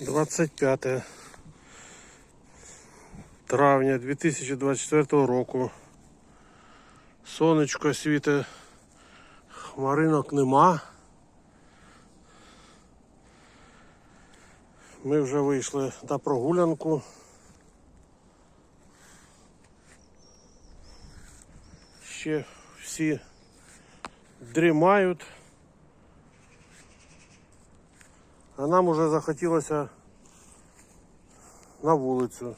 25 травня 2024 року. Сонечко світе, хмаринок нема. Ми вже вийшли на прогулянку. Ще всі дрімають. А нам уже захотілося на вулицю.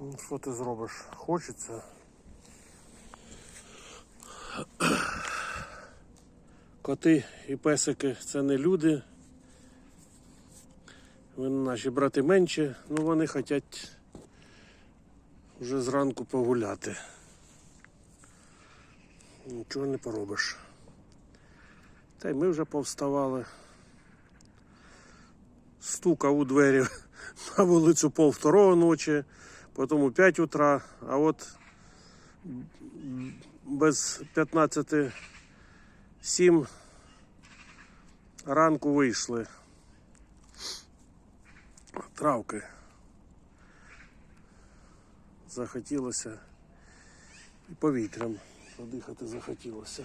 Ну, що ти зробиш? Хочеться. Коти і песики це не люди. Вони наші брати менші, ну вони хочуть вже зранку погуляти. Нічого не поробиш. Та й ми вже повставали. Стукав у двері на вулицю пол второго ночі, потім у 5 утра, а от без 15 7 ранку вийшли. Травки. Захотілося і повітрям подихати захотілося.